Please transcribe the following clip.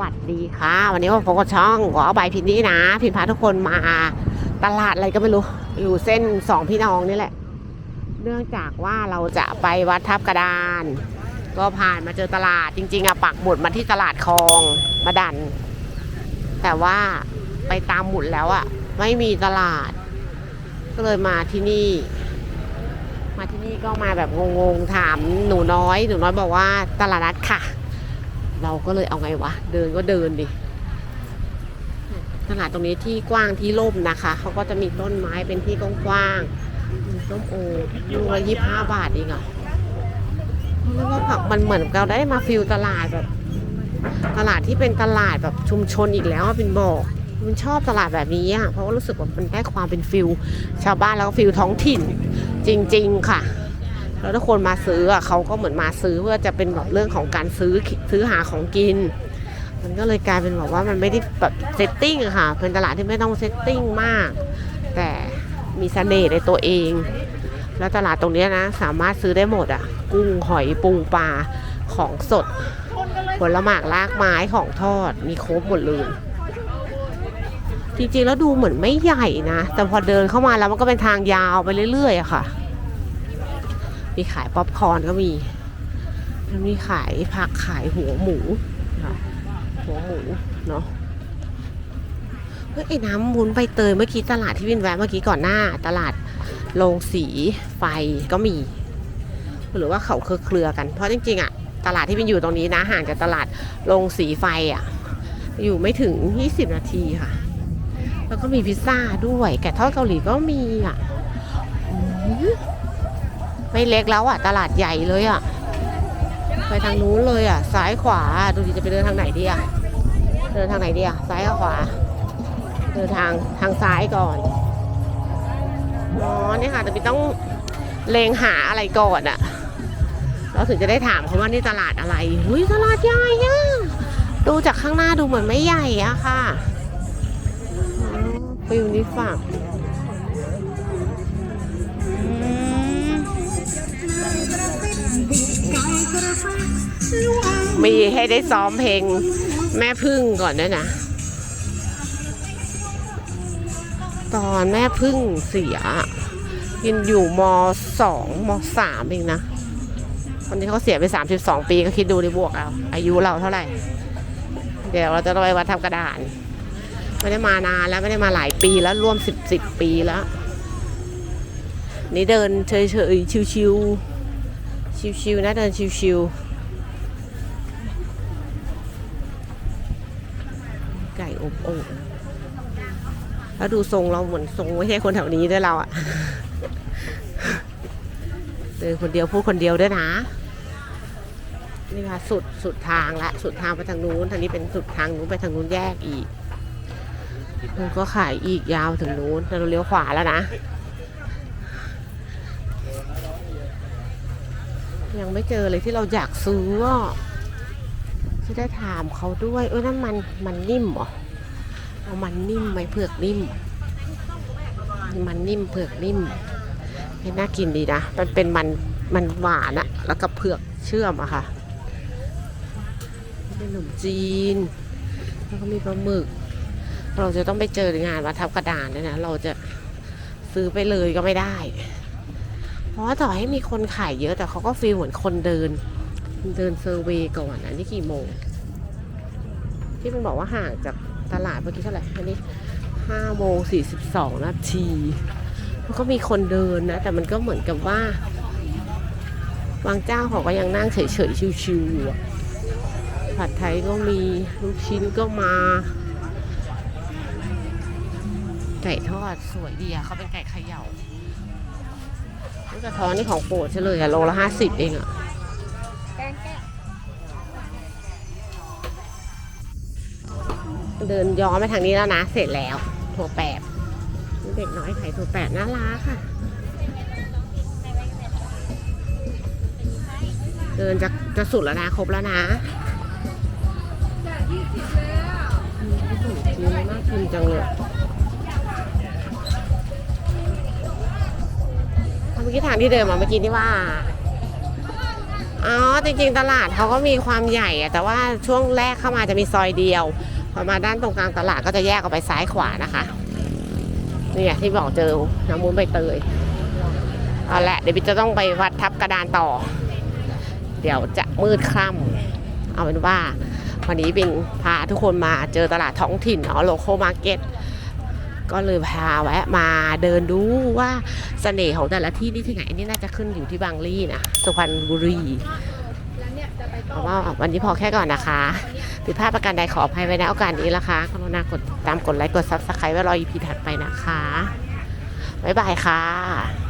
วัสดีค่ะ วันนี้ว่าโฟกัสช่องขอเอาใบพินนี่นะ พินพาทุกคนมาตลาดอะไรก็ไม่รู้ อยู่เส้นสองพี่น้องนี่แหละ เนื่องจากว่าเราจะไปวัดทับกระดาน ก็ผ่านมาเจอตลาดจริง ๆอะปักหมุดมาที่ตลาดคลองมาดัน แต่ว่าไปตามหมุดแล้วอะไม่มีตลาด ก็เลยมาที่นี่ มาที่นี่ก็มาแบบงงๆถามหนูน้อย หนูน้อยบอกว่าตลาดนัดค่ะ เราก็เลยเอาไงวะ เดินก็เดินดิตลาดตรงนี้ที่กว้างที่ร่มนะคะ เขาก็จะมีต้นไม้เป็นที่กว้างๆต้มโอลูกละยี่ห้าบาทเองอะแล้วก็ผักมันเหมือนเราได้มาฟิลตลาดแบบ ตลาดที่เป็นตลาดแบบชุมชนอีกแล้วเป็นบอกมันชอบตลาดแบบนี้อะเพราะว่ารู้สึกว่ามันได้ความเป็นฟิลชาวบ้านแล้วก็ฟิลท้องถิ่น จริง ๆ ค่ะ แล้วถ้าคนมาซื้ออะเขาก็เหมือนมาซื้อเพื่อจะเป็นแบบเรื่องของการซื้อซื้อหาของกิน มันก็เลยกลายเป็นแบบว่ามันไม่ได้แบบเซตติ้งค่ะเป็นตลาดที่ไม่ต้องเซตติ้งมาก แต่มีเสน่ห์ในตัวเอง แล้วตลาดตรงนี้นะ สามารถซื้อได้หมดอะ กุ้งหอยปูปลาของสดผลหมากลากไม้ของทอดมีครบหมดเลยจริงๆแล้วดูเหมือนไม่ใหญ่นะ แต่พอเดินเข้ามาแล้วมันก็เป็นทางยาวไปเรื่อยๆอะค่ะ มีขายป๊อปคอร์นก็มีแล้วมีขายผักขายหัวหมูหัวหมูเนาะเฮ้ยไอ้น้ำวุ้นใบเตยเมื่อกี้ตลาดที่วินแวะเมื่อกี้ก่อนหน้า ตลาดโรงสีไฟก็มี หรือว่าเขาเครือเครือกัน เพราะจริงๆอะตลาดที่วินอยู่ตรงนี้นะห่างจากตลาดโรงสีไฟอะอยู่ไม่ถึง 20 นาทีค่ะ แล้วก็มีพิซซ่าด้วย แกะทอดเกาหลีก็มีอะ ไม่เล็กแล้วอะ ตลาดใหญ่เลยอะ ไปทางนู้นเลยอะ ซ้ายขวา ดูดิจะไปเดินทางไหนดีอะ เดินทางไหนดีอะ ซ้ายกับขวา เดินทางทางซ้ายก่อน อ๋อเนี่ยค่ะแต่พี่ต้องเลงหาอะไรก่อนอะ เราถึงจะได้ถามเขาว่านี่ตลาดอะไรหุ้ยตลาดใหญ่อะ ดูจากข้างหน้าดูเหมือนไม่ใหญ่อะค่ะฟิลนี้ฝาก มีให้ได้ซ้อมเพลงแม่พึ่งก่อนด้วยนะ ตอนแม่พึ่งเสียยินอยู่มสองมสามเองนะวันนี้เขาเสียไปสามสิบสองปีก็คิดดูดิบวกเอาอายุเราเท่าไหร่ เดี๋ยวเราจะไปวัดทับกระดาน ไม่ได้มานานแล้วไม่ได้มาหลายปีแล้วร่วมสิบสิบปีแล้ว นี่เดินเฉยๆชิวๆชิวๆนะเดินชิวๆไก่ อบโอ่งแล้วดูทรงเราเหมือนทรงไม่ใช่คนแถวนี้ด้วยเราอะเดินคนเดียวพูดคนเดียวด้วยนะนี่ค่ะสุดสุดทางละ สุดทางไปทางนู้นทางนี้เป็นสุดทางนู้นไปทางนู้นแยกอีกมันก็ขายอีกยาวถึงนู้นเราเลี้ยวขวาแล้วนะ ยังไม่เจอเลยที่เราอยากซื้ออะที่ได้ถามเขาด้วย เออนั่นมันมันนิ่มเหรอ เอามันนิ่มไหมเผือกนิ่ม มันนิ่มเผือกนิ่มเห็นน่ากินดีนะ มันเป็นมันมันหวานอะแล้วก็เผือกเชื่อมอะค่ะเป็นขนมจีน แล้วก็มีปลาหมึก เราจะต้องไปเจองานวัดทับกระดานด้วยนะ เราจะซื้อไปเลยก็ไม่ได้ เพราะว่าต่อให้มีคนขายเยอะแต่เขาก็ฟีลเหมือนคนเดิน เดินเซอร์เวย์ก่อนอันนี้กี่โมง ที่มันบอกว่าห่างจาก ตลาดเมื่อกี้เท่าไหร่อันนี้ห้าโมงสี่สิบสองนาทีมันก็มีคนเดินนะ แต่มันก็เหมือนกับว่า บางเจ้าเขาก็ยังนั่งเฉยๆชิวๆอยู่ผัดไทยก็มีลูกชิ้นก็มาไก่ทอดสวยดีอะเขาเป็นไก่เขย่าลูกกระท้อนนี่ของโปรดใช่เลยอะโลละห้าสิบเองอะ เดินย้อนไปทางนี้แล้วนะ เสร็จแล้วถั่วแปบเด็กน้อยขายถั่วแปบน่ารักค่ะ เดินจะจะสุดแล้วนะ ครบแล้วนะอืมขนมากกินจังเลยเมื่อกี้ทางที่เดินมาเมื่อกี้นี่ว่าอ๋อจริงๆตลาดเขาก็มีความใหญ่อะแต่ว่าช่วงแรกเข้ามาจะมีซอยเดียว พอมาด้านตรงกลางตลาดก็จะแยกออกไปซ้ายขวานะคะนี่ไงที่บอกเจอน้ำมูลใบเตยเอาละเดี๋ยวบิ๊กจะต้องไปวัดทับกระดานต่อ เดี๋ยวจะมืดค่ำเอาเป็นว่า วันนี้บินพาทุกคนมาเจอตลาดท้องถิ่นเนาะโลโคมาร์เก็ตก็เลยพาแวะมาเดินดูว่าเสน่ห์ของแต่ละที่นี่ที่ไหนนี่น่าจะขึ้นอยู่ที่บางลี่นะสุพรรณบุรีเอาว่าวันนี้พอแค่ก่อนนะคะ ผิดพลาดประการใดขออภัยไว้นะโอกาสนี้ละคะกรุณากดติดตามกดไลค์กดซับสไครต์ไว้รออีพีถัดไปนะคะบ๊ายบายค่ะ